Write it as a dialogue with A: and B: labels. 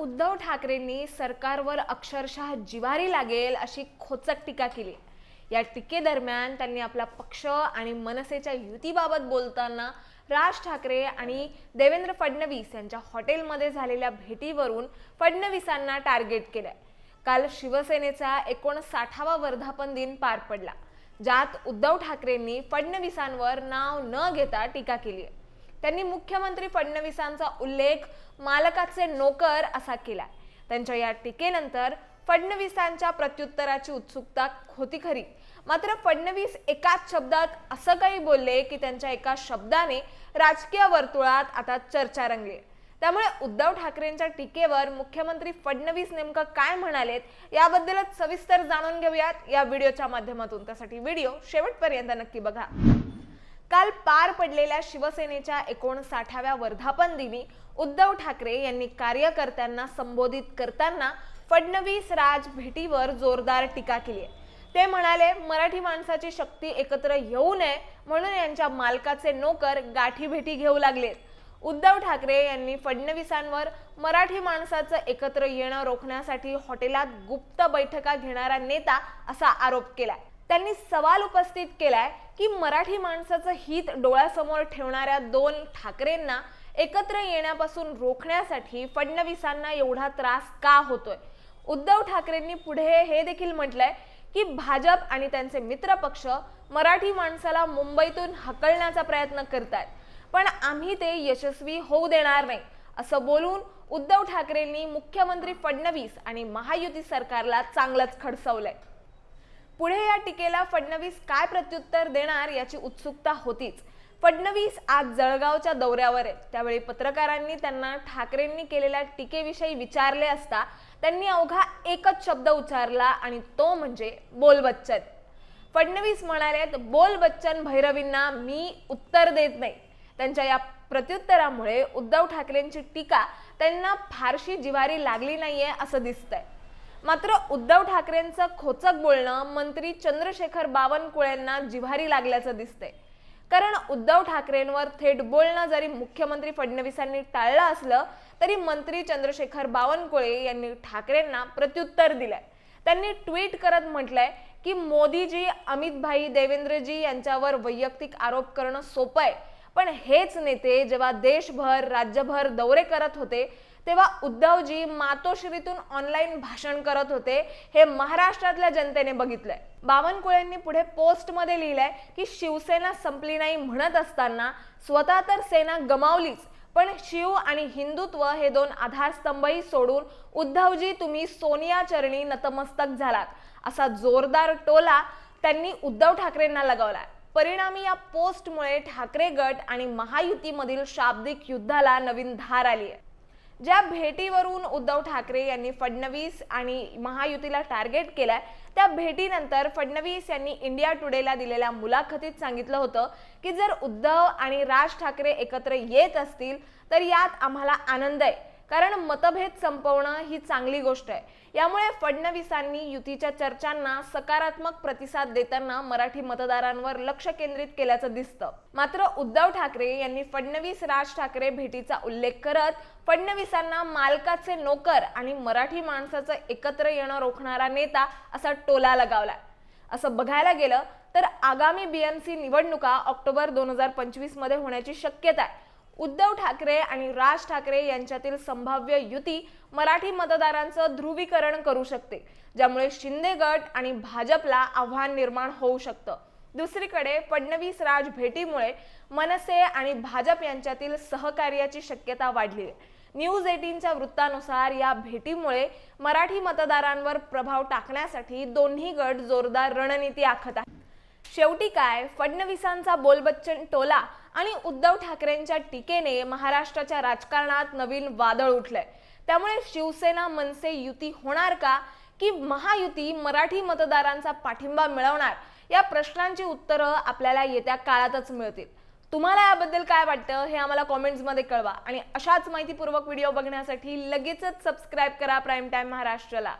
A: उद्धव ठाकरेंनी सरकारवर अक्षरशः जिवारी लागेल अशी खोचक टीका केली. या टीकेदरम्यान त्यांनी आपला पक्ष आणि मनसेच्या युतीबाबत बोलताना राज ठाकरे आणि देवेंद्र फडणवीस यांच्या हॉटेलमध्ये झालेल्या भेटीवरून फडणवीसांना टार्गेट केलंय. काल शिवसेनेचा एकोणसाठावा वर्धापन दिन पार पडला. ज्यात उद्धव ठाकरेंनी फडणवीसांवर नाव न घेता टीका केली आहे. त्यांनी मुख्यमंत्री फडणवीसांचा उल्लेख मालकाचे नोकर असा केला. त्यांच्या या टीकेनंतर फडणवीसांच्या प्रत्युत्तराची उत्सुकता होती खरी. मात्र फडणवीस एकाच शब्दात असं काही बोलले की त्यांच्या एका शब्दाने राजकीय वर्तुळात आता चर्चा रंगली. त्यामुळे उद्धव ठाकरेंच्या टीकेवर मुख्यमंत्री फडणवीस नेमकं काय म्हणालेत याबद्दलच सविस्तर जाणून घेऊयात या व्हिडिओच्या माध्यमातून. त्यासाठी व्हिडिओ शेवटपर्यंत नक्की बघा. काल पार पडलेल्या शिवसेनेच्या एकोणसाठाव्या वर्धापन दिनी उद्धव ठाकरे यांनी कार्यकर्त्यांना संबोधित करताना फडणवीस राज भेटीवर जोरदार टीका केली आहे. ते म्हणाले मराठी माणसाची शक्ती एकत्र येऊ नये म्हणून यांच्या मालकाचे नोकर गाठी भेटी घेऊ लागलेत. उद्धव ठाकरे यांनी फडणवीसांवर मराठी माणसाचं एकत्र येणं रोखण्यासाठी हॉटेलात गुप्त बैठका घेणारा नेता असा आरोप केलाय. त्यांनी सवाल उपस्थित केलाय की मराठी माणसाचं हित डोळ्यासमोर ठेवणाऱ्या दोन ठाकरेंना एकत्र येण्यापासून रोखण्यासाठी फडणवीसांना एवढा त्रास का होतोय? उद्धव ठाकरेंनी पुढे हे देखील म्हटलंय की भाजप आणि त्यांचे मित्र पक्ष मराठी माणसाला मुंबईतून हकलण्याचा प्रयत्न करतात पण आम्ही ते यशस्वी होऊ देणार नाही असं बोलून उद्धव ठाकरेंनी मुख्यमंत्री फडणवीस आणि महायुती सरकारला चांगलंच खडसवलंय. पुढे या टीकेला फडणवीस काय प्रत्युत्तर देणार याची उत्सुकता होतीच. फडणवीस आज जळगावच्या दौऱ्यावर आहेत. त्यावेळी पत्रकारांनी त्यांना ठाकरेंनी केलेल्या टीकेविषयी विचारले असता त्यांनी अवघा एकच शब्द उच्चारला आणि तो म्हणजे बोल बच्चन फडणवीस म्हणालेत बोल बच्चन भैरवींना मी उत्तर देत नाही. त्यांच्या या प्रत्युत्तरामुळे उद्धव ठाकरेंची टीका त्यांना फारशी जिवारी लागली नाहीये असं दिसतंय. मात्र उद्धव ठाकरेंचं खोचक बोलणं मंत्री चंद्रशेखर बावनकुळेंना जिव्हारी लागल्याचं दिसतंय. कारण उद्धव ठाकरेंवर थेट बोलणं जरी मुख्यमंत्री फडणवीसांनी टाळलं असलं तरी मंत्री चंद्रशेखर बावनकुळे यांनी ठाकरेंना प्रत्युत्तर दिलंय. त्यांनी ट्विट करत म्हटलंय की मोदीजी अमित भाई देवेंद्रजी यांच्यावर वैयक्तिक आरोप करणं सोपं आहे. पण हेच नेते जेव्हा देशभर राज्यभर दौरे करत होते तेव्हा उद्धवजी मातोश्रीतून ऑनलाईन भाषण करत होते हे महाराष्ट्रातल्या जनतेने बघितलंय. बावनकुळेंनी पुढे पोस्टमध्ये लिहिलंय की शिवसेना संपली नाही म्हणत असताना स्वतः तर सेना गमावलीच पण शिव आणि हिंदुत्व हे दोन आधारस्तंभही सोडून उद्धवजी तुम्ही सोनिया चरणी नतमस्तक झालात असा जोरदार टोला त्यांनी उद्धव ठाकरेंना लगावलाय. परिणामी या पोस्टमुळे ठाकरे गट आणि महायुतीमधील शाब्दिक युद्धाला नवीन धार आली आहे. ज्या भेटीवरून उद्धव ठाकरे यांनी फडणवीस आणि महायुतीला टार्गेट केलाय त्या भेटीनंतर फडणवीस यांनी इंडिया टुडेला दिलेल्या मुलाखतीत सांगितलं होतं की जर उद्धव आणि राज ठाकरे एकत्र येत असतील तर यात आम्हाला आनंद आहे. कारण मतभेद संपवणं ही चांगली गोष्ट आहे. यामुळे फडणवीसांनी युतीच्या चर्चांना सकारात्मक प्रतिसाद देताना मराठी मतदारांवर लक्ष केंद्रित केल्याचं दिसतं. मात्र उद्धव ठाकरे यांनी फडणवीस राज ठाकरे भेटीचा उल्लेख करत फडणवीसांना मालकाचे नोकर आणि मराठी माणसाचं एकत्र येणं रोखणारा नेता असा टोला लगावला असं बघायला गेलं तर आगामी बीएमसी निवडणुका ऑक्टोबर दोन हजार पंचवीसमध्ये होण्याची शक्यता आहे. उद्धव ठाकरे आणि राज ठाकरे यांच्यातील संभाव्य युती मराठी मतदारांचं ध्रुवीकरण करू शकते ज्यामुळे शिंदे गट आणि भाजपला आव्हान निर्माण होऊ शकतं. दुसरीकडे फडणवीस राज भेटीमुळे मनसे आणि भाजप यांच्यातील सहकार्याची शक्यता वाढली आहे. न्यूज एटीनच्या वृत्तानुसार या भेटीमुळे मराठी मतदारांवर प्रभाव टाकण्यासाठी दोन्ही गट जोरदार रणनीती आखत आहेत. शेवटी काय? फडणवीसांचा बोलबच्चन टोला आणि उद्धव ठाकरेंच्या टीकेने महाराष्ट्राच्या राजकारणात नवीन वादळ उठलंय. त्यामुळे शिवसेना मनसे युती होणार का? की महायुती मराठी मतदारांचा पाठिंबा मिळवणार? या प्रश्नांची उत्तरं आपल्याला येत्या काळातच मिळतील. तुम्हाला याबद्दल काय वाटतं हे आम्हाला कॉमेंट्समध्ये कळवा. आणि अशाच माहितीपूर्वक व्हिडिओ बघण्यासाठी लगेचच सबस्क्राईब करा प्राईम टाईम महाराष्ट्राला.